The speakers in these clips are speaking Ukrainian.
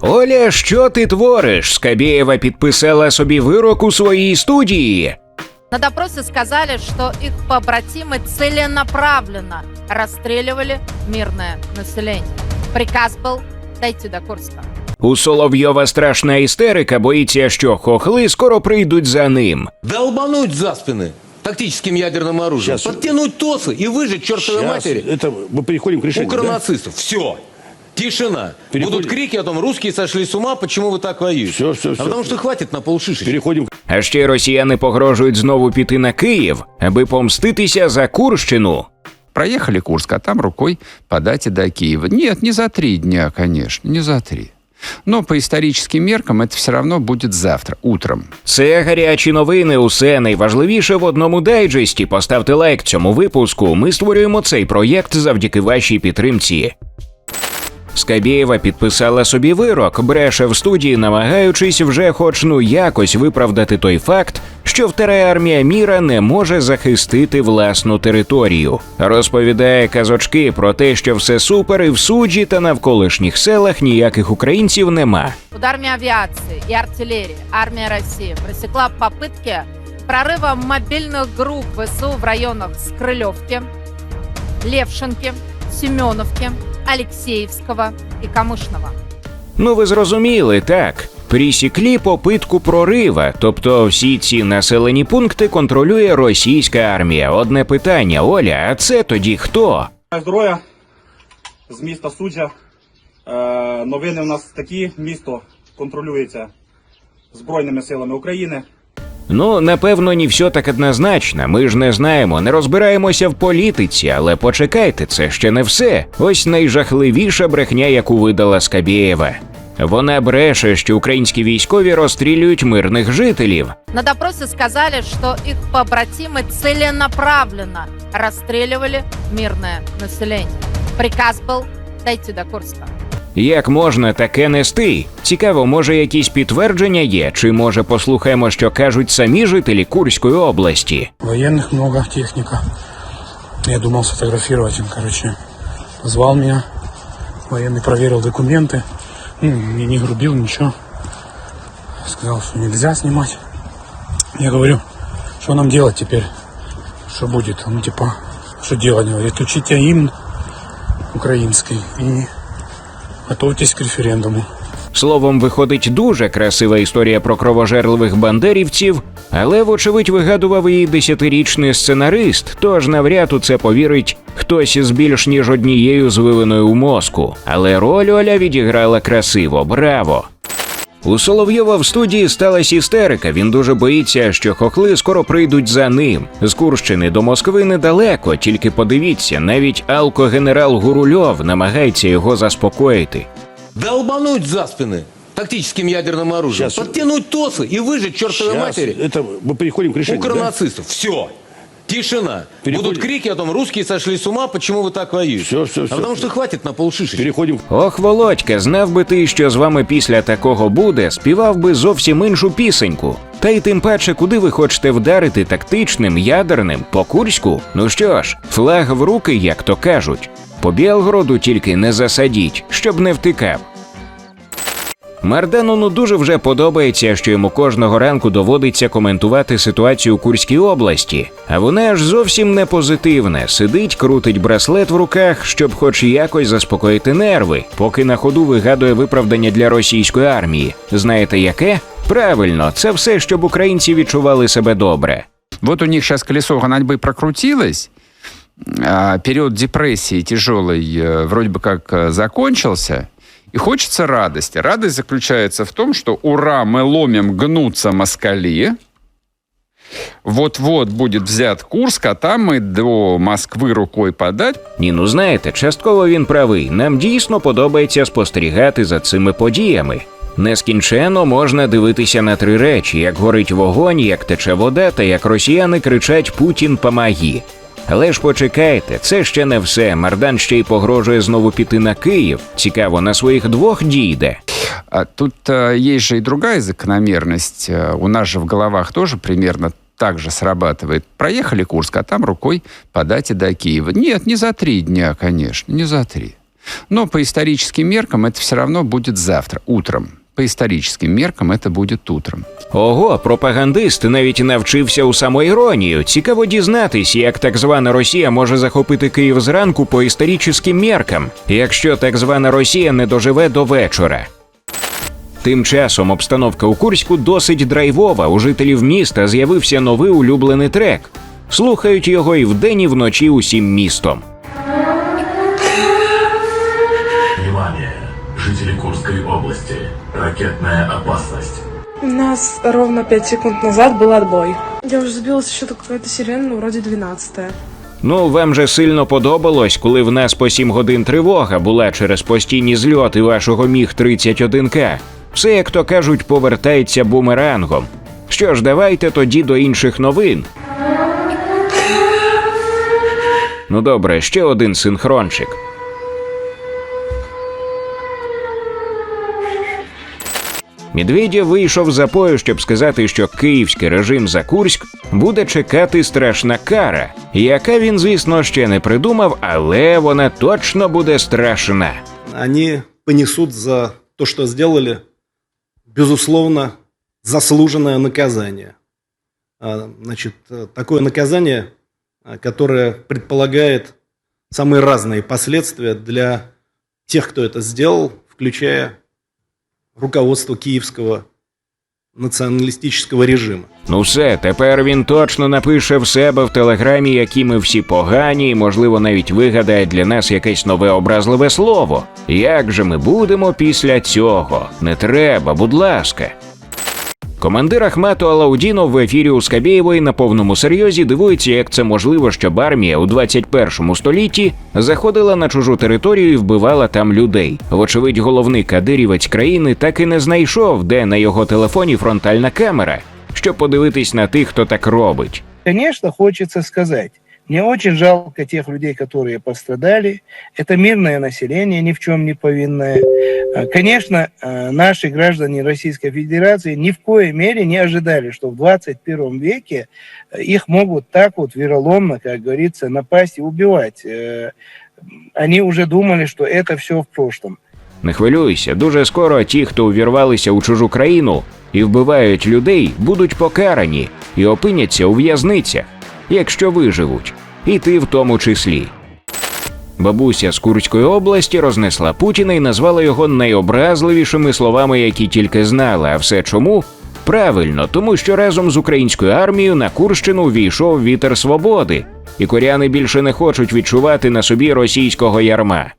Оля, що ти твориш? Скабєєва підписала собі вирок у своїй студії. На допросе сказали, что их побратимы целенаправленно расстреливали мирное население. Приказ был дойти до Курска. У Соловйова страшна істерика, боїться, що хохли скоро прийдуть за ним. Долбануть за спины тактическим ядерным оружием. Сейчас. Подтянуть ТОСы и выжить чертовой Сейчас, матери Это мы переходим к решению. да? укронацистов. Все. Тишина. Переходим. Будут крики о том, русские сошли с ума, почему вы так воюете. Всё, всё, а всё. потому что хватит на полшишечки. Переходим к А ще росіяни погрожують знову піти на Київ, аби помститися за Курщину. Проехали Курск, а там рукой подать и до Киева. Нет, не за три дня, конечно, не за три. Но по историческим меркам это все равно будет завтра, утром. Це гарячі новини. Усе найважливіше в одному дайджесті. Поставте лайк цьому випуску. Ми створюємо цей проєкт завдяки вашій підтримці. Скабєєва підписала собі вирок, бреше в студії, намагаючись вже хоч ну якось виправдати той факт, що втора армія міра не може захистити власну територію. Розповідає казочки про те, що все супер, і в суджі та навколишніх селах ніяких українців нема. Ударами авиации и артиллерии армия России пресекла попытки прорыва мобильных групп ВСУ в районах Скрылевки, Левшинки, Семеновки, Алексеевского и Камышного. Ну ви зрозуміли, так. Прісіклі попитку прорива, тобто всі ці населені пункти контролює російська армія. Одне питання, Оля, а це тоді хто? Здоров'я з міста Суджа. Е, новини у нас такі. Місто контролюється Збройними силами України. Ну, напевно, не все так однозначно. Ми ж не знаємо, не розбираємося в політиці, але почекайте, це ще не все. Ось найжахливіша брехня, яку видала Скабєєва. Вона бреше, що українські військові розстрілюють мирних жителів. На допросе сказали, что их побратимы целенаправленно расстреливали мирное население. Приказ был дойти до Курска. Як можна таке нести? Цікаво, може якісь підтвердження є, чи може послухаємо, що кажуть самі жителі Курської області. Военных много, техника. Я думал сфотографировать им, короче. Звал меня, военный проверил документы. Ну, не, не грубил, ничего. Сказал, что нельзя снимать. Я говорю, что нам делать теперь? Что будет? Он типа, что делать? Говорит, учите гимн украинский и готовьтесь к референдуму. Словом, виходить дуже красива історія про кровожерливих бандерівців, але, вочевидь, вигадував її десятирічний сценарист, тож навряд у це повірить хтось із більш ніж однією звивиною у мозку. Але роль Оля відіграла красиво, браво! У Соловйова в студії сталася істерика. Він дуже боїться, що хохли скоро прийдуть за ним. З Курщини до Москви недалеко, тільки подивіться, навіть алкогенерал Гурульов намагається його заспокоїти. Долбануть за спины тактическим ядерным оружием. Сейчас. Подтянуть ТОСы и выжить чертовой Сейчас. матери Это мы переходим к решению. да? укронацистов. Все. Тишина. Переходим. Будут крики о том, русские сошли с ума, почему вы так воюете. Всё, всё, а всё. потому что хватит на полшишечки. Переходим к Ох, Володька, знав би ти, що з вами після такого буде, співав би зовсім іншу пісеньку. Та й тим паче, куди ви хочете вдарити тактичним, ядерним, по Курську? Ну що ж, флаг в руки, як то кажуть. По Білгороду тільки не засадіть, щоб не втикав. Марданону дуже вже подобається, що йому кожного ранку доводиться коментувати ситуацію у Курській області, а вона аж зовсім не позитивна. Сидить, крутить браслет в руках, щоб хоч якось заспокоїти нерви, поки на ходу вигадує виправдання для російської армії. Знаєте яке? Правильно, це все, щоб українці відчували себе добре. Вот у них сейчас колесо гонотьбы прокрутилось, а, период депрессии тяжелый э, вроде бы как э, закончился, и хочется радости. Радость заключается в том, что ура, мы ломим гнутся москали, вот-вот будет взят Курск, а там мы до Москвы рукой подать. Ні, ну знаєте, частково він правий. Нам дійсно подобається спостерігати за цими подіями. Нескінченно можна дивитися на три речі: як горить вогонь, як тече вода, та як росіяни кричать Путін помагі. Але ж почекайте, це ще не все. Мардан ще й погрожує знову піти на Київ. Цікаво, на своїх двох дійде. А тут э, есть же и другая закономерность. Э, У нас же в головах тоже примерно так же срабатывает. Проехали Курск, а там рукой подать и до Киева. Нет, не за три дня, конечно, не за три. Но по историческим меркам это все равно будет завтра, утром. По историческим меркам это будет утром. Ого, пропагандист навіть навчився у самоіронію. Цікаво дізнатись, як так звана Росія може захопити Київ зранку по історичним меркам, якщо так звана Росія не доживе до вечора. Тим часом обстановка у Курську досить драйвова. У жителів міста з'явився новий улюблений трек. Слухають його і вдень, і вночі усім містом. Жители Курской области. Ракетная опасность. У нас ровно 5 секунд назад был отбой. Я уже забилась еще какая-то сирена, ну, вроде 12 Ну, вам же сильно подобалось, коли в нас по 7 годин тривога була через постійні зльоти вашого міг 31 к Все, як то кажуть, повертається бумерангом. Що ж, давайте тоді до інших новин. Ну добре, ще один синхрончик. Медведєв вийшов за пою, щоб сказати, що київський режим за Курськ буде чекати страшна кара, яка він, звісно, ще не придумав, але вона точно буде страшна. они понесут за то, что сделали, безусловно, заслуженное наказание. А, Значит, э, такое наказание, а, которое предполагает самые разные последствия для тех, кто это сделал, включая руководство київського націоналістичного режиму. Ну все, тепер він точно напише в себе в телеграмі, які ми всі погані, і, можливо, навіть вигадає для нас якесь нове образливе слово. Як же ми будемо після цього? Не треба, будь ласка. Командир Ахмату Алаудінов в ефірі у Скабєєвої на повному серйозі дивується, як це можливо, щоб армія у 21 столітті заходила на чужу територію і вбивала там людей. Вочевидь, головний кадирівець країни так і не знайшов, де на його телефоні фронтальна камера, щоб подивитись на тих, хто так робить. Звісно, хочеться сказать, мне очень жалко тех людей, которые пострадали. Это мирное население, ни в чем не повинное. Э, Конечно, э, наши граждане Российской Федерации ни в коей мере не ожидали, что в 21 веке э, их могут так вот вероломно, как говорится, напасть и убивать. Э, Они уже думали, что это все в прошлом. Не хвилюйся, дуже скоро ті, хто увірвалися у чужу країну і вбивають людей, будуть покарані і опиняться у в'язницях, якщо виживуть, і ти в тому числі. Бабуся з Курської області рознесла Путіна і назвала його найобразливішими словами, які тільки знала. А все чому? Правильно, тому що разом з українською армією на Курщину війшов вітер свободи, і коряни більше не хочуть відчувати на собі російського ярма.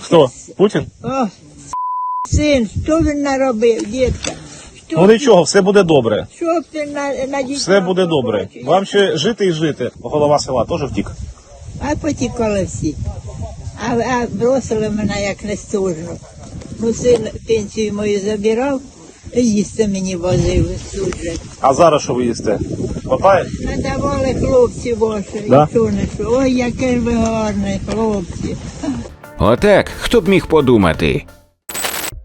Хто? Путін? О, син, що він наробив, дітка? Ну нічого, все буде добре. що ти на, на дітей Все буде добре. побачив? Вам ще жити і жити. Голова села теж втік. А потікали всі. А, а бросили мене як нестужно. Ну, син пенсію мою забирав, і їсти мені возили дуже. А зараз що ви їсте? Хватає? Надавали хлопці ваші, Да? і не що. Ой, який ви гарний, хлопці. Отак, хто б міг подумати.